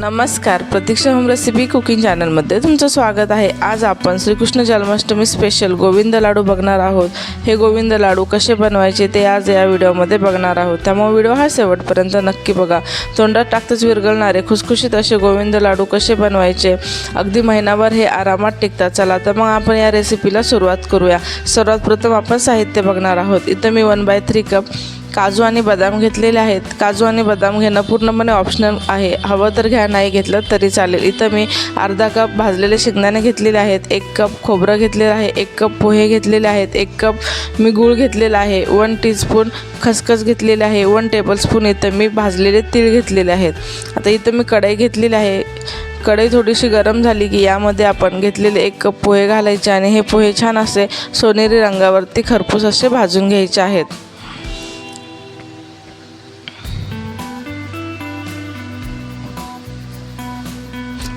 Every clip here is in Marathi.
नमस्कार. प्रतीक्षा होम रेसिपी कुकिंग चॅनलमध्ये तुमचं स्वागत आहे. आज आपण श्रीकृष्ण जन्माष्टमी स्पेशल गोविंद लाडू बघणार आहोत. हे गोविंद लाडू कसे बनवायचे ते आज या व्हिडिओमध्ये बघणार आहोत. त्यामुळे व्हिडिओ हा शेवटपर्यंत नक्की बघा. तोंडात टाकतच विरघळणारे खुसखुशीत असे गोविंद लाडू कसे बनवायचे? अगदी महिनाभर हे आरामात टिकतात. चला तर मग आपण या रेसिपीला सुरुवात करूया. सर्वात प्रथम आपण साहित्य बघणार आहोत. इथं मी वन बाय थ्री कप काजू आणि बदाम घेतलेले आहेत. काजू आणि बदाम घेणं पूर्णपणे ऑप्शनल आहे. हवं तर घ्या नाही घेतलं तरी चालेल. इथं मी अर्धा कप भाजलेले शेंगदाणे घेतलेले आहेत. एक कप खोबरं घेतलेलं आहे. एक कप पोहे घेतलेले आहेत. एक कप मी गूळ घेतलेला आहे. वन टीस्पून खसखस घेतलेले आहे. वन टेबलस्पून इथं मी भाजलेले तीळ घेतलेले आहेत. आता इथं मी कढई घेतलेली आहे. कढई थोडीशी गरम झाली की यामध्ये आपण घेतलेले एक कप पोहे घालायचे आणि हे पोहे छान असे सोनेरी रंगावरती खरपूस असे भाजून घ्यायचे आहेत.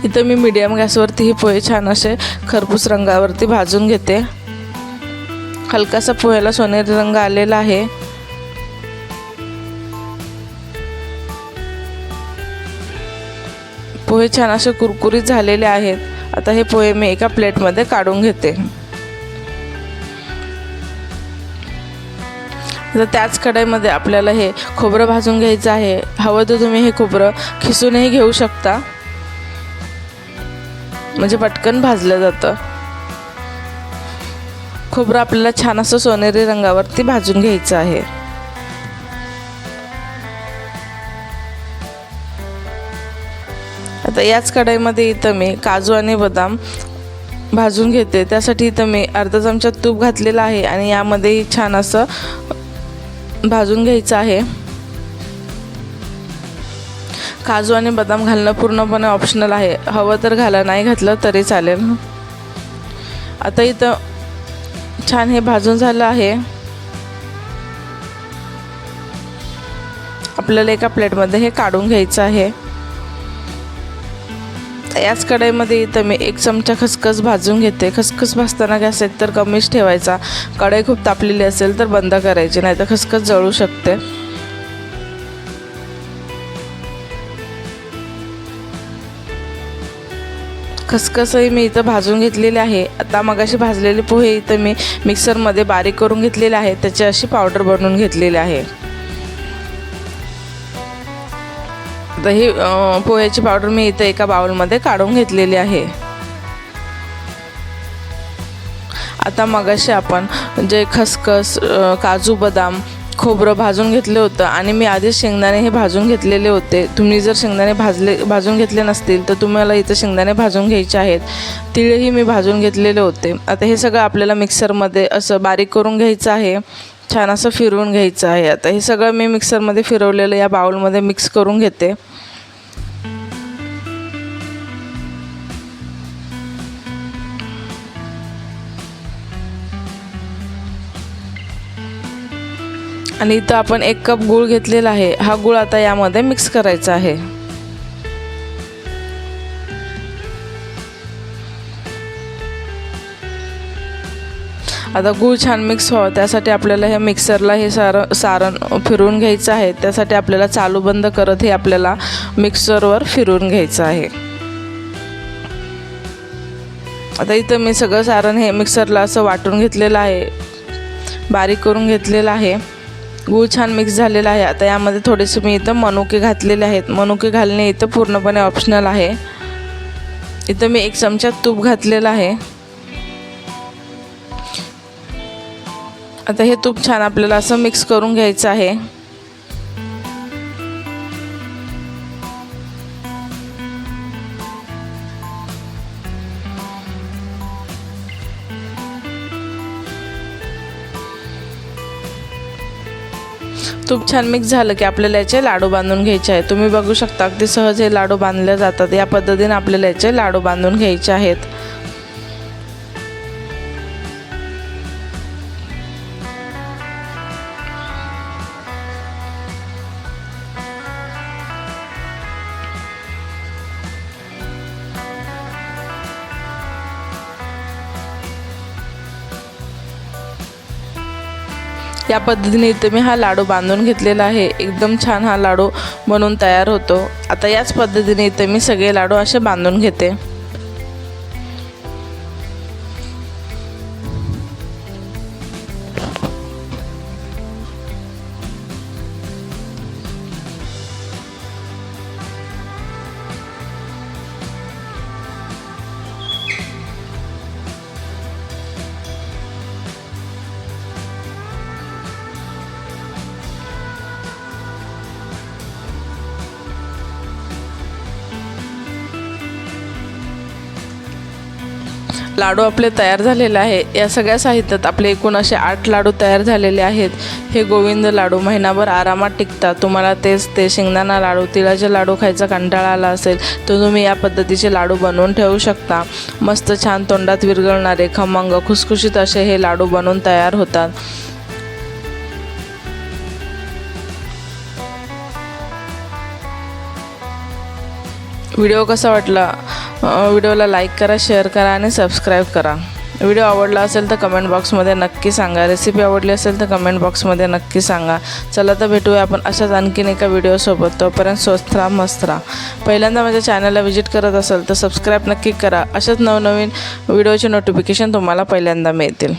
इथं मी मीडियम गॅसवरती ही पोहे छान असे खरपूस रंगावरती भाजून घेते. हलकासा पोह्याला सोनेरी रंग आलेला आहे. पोहे छान असे कुरकुरीत झालेले आहेत. आता हे पोहे मी एका प्लेटमध्ये काढून घेते. आता त्याच कढईमध्ये आपल्याला हे खोबरं भाजून घ्यायचं आहे. हवं तर तुम्ही हे खोबरं खिसूनही घेऊ शकता. म्हणजे पटकन भाजलं जातं. खोबरं आपल्याला छान असं सोनेरी रंगावरती भाजून घ्यायचं आहे. आता याच कढईमध्ये इथं मी काजू आणि बदाम भाजून घेते. त्यासाठी इथं मी अर्धा चमचा तूप घातलेला आहे आणि यामध्येही छान असं भाजून घ्यायचं आहे. काजू आणि बदाम घालणं पूर्णपणे ऑप्शनल आहे. हवं तर घाला नाही घातलं तरी चालेल. आता इथं छान हे भाजून झालं आहे. आपल्याला एका प्लेटमध्ये हे काढून घ्यायचं आहे. याच कढईमध्ये इथं मी एक चमचा खसखस भाजून घेते. खसखस भाजताना गॅस एक तर कमीच ठेवायचा. कढई खूप तापलेली असेल तर बंद करायची नाही तर खसखस जळू शकते. खसखसही मी इथं भाजून घेतलेले आहे. आता मगाशी भाजलेले पोहे इथं मी मिक्सरमध्ये बारीक करून घेतलेले आहे. त्याची अशी पावडर बनवून घेतलेली आहे. आता ही पोह्याची पावडर मी इथं एका बाउलमध्ये काढून घेतलेली आहे. आता मगाशी आपण जे खसखस काजू बदाम खोबरं भाजून घेतलं होतं आणि मी आधीच शेंगदाणे हे भाजून घेतलेले होते. तुम्ही जर शेंगदाणे भाजले भाजून घेतले नसतील तर तुम्हाला इथं शेंगदाणे भाजून घ्यायचे आहेत. तिळही मी भाजून घेतलेले होते. आता हे सगळं आपल्याला मिक्सरमध्ये असं बारीक करून घ्यायचं आहे. छान असं फिरवून घ्यायचं आहे. आता हे सगळं मी मिक्सरमध्ये फिरवलेलं या बाउलमध्ये मिक्स करून घेते. आणि इथं आपण एक कप गूळ घेतलेला आहे. हा गूळ आता यामध्ये मिक्स करायचा आहे. आता गूळ छान मिक्स व्हावं. त्यासाठी आपल्याला हे मिक्सरला हे सार सारण फिरवून घ्यायचं आहे. त्यासाठी आपल्याला चालू बंद करत हे आपल्याला मिक्सरवर फिरवून घ्यायचं आहे. आता इथं मी सगळं सारण हे मिक्सरला असं वाटून घेतलेलं आहे. बारीक करून घेतलेलं आहे. गूळ छान मिक्स झालेला आहे. आता यामध्ये थोडेसे मी इथं मनुके घातलेले आहेत. मनुके घालणे इथं पूर्णपणे ऑप्शनल आहे. इथं मी एक चमचा तूप घातलेलं आहे. आता हे तूप छान आपल्याला असं मिक्स करून घ्यायचं आहे. तूप छान मिक्स झालं की आपल्याला याचे लाडू बांधून घ्यायचे आहेत. तुम्ही बघू शकता अगदी सहज हे लाडू बांधले जातात. या पद्धतीने आपल्याला याचे लाडू बांधून घ्यायचे आहेत. या पद्धतीने इथे मी हा लाडू बांधून घेतलेला आहे. एकदम छान हा लाडू बनवून तयार होतो. आता याच पद्धतीने इथे मी सगळे लाडू असे बांधून घेते. लाडू आपले तयार झालेले आहे. या सगळ्या साहित्यात आपले एकूण असे आठ लाडू तयार झालेले आहेत. हे गोविंद लाडू महिनाभर आरामात टिकतात. तुम्हाला तेच ते शेंगदाणा लाडू तिळाचे लाडू खायचा कंटाळा आला असेल तर तुम्ही या पद्धतीचे लाडू बनवून ठेवू शकता. मस्त छान तोंडात विरघळणारे खमंग खुसखुशीत असे हे लाडू बनवून तयार होतात. व्हिडिओ कसा वाटला? व्हिडिओला लाईक करा शेअर करा आणि सबस्क्राईब करा. व्हिडिओ आवडला असेल तर कमेंट बॉक्समध्ये नक्की सांगा. रेसिपी आवडली असेल तर कमेंट बॉक्समध्ये नक्की सांगा. चला तर भेटूया आपण अशाच आणखीन एका व्हिडिओसोबत तोपर्यंत स्वस्त राहा मस्त राहा. पहिल्यांदा माझ्या चॅनलला व्हिजिट करत असाल तर सबस्क्राईब नक्की करा. अशाच नवनवीन व्हिडिओचे नोटिफिकेशन तुम्हाला पहिल्यांदा मिळतील.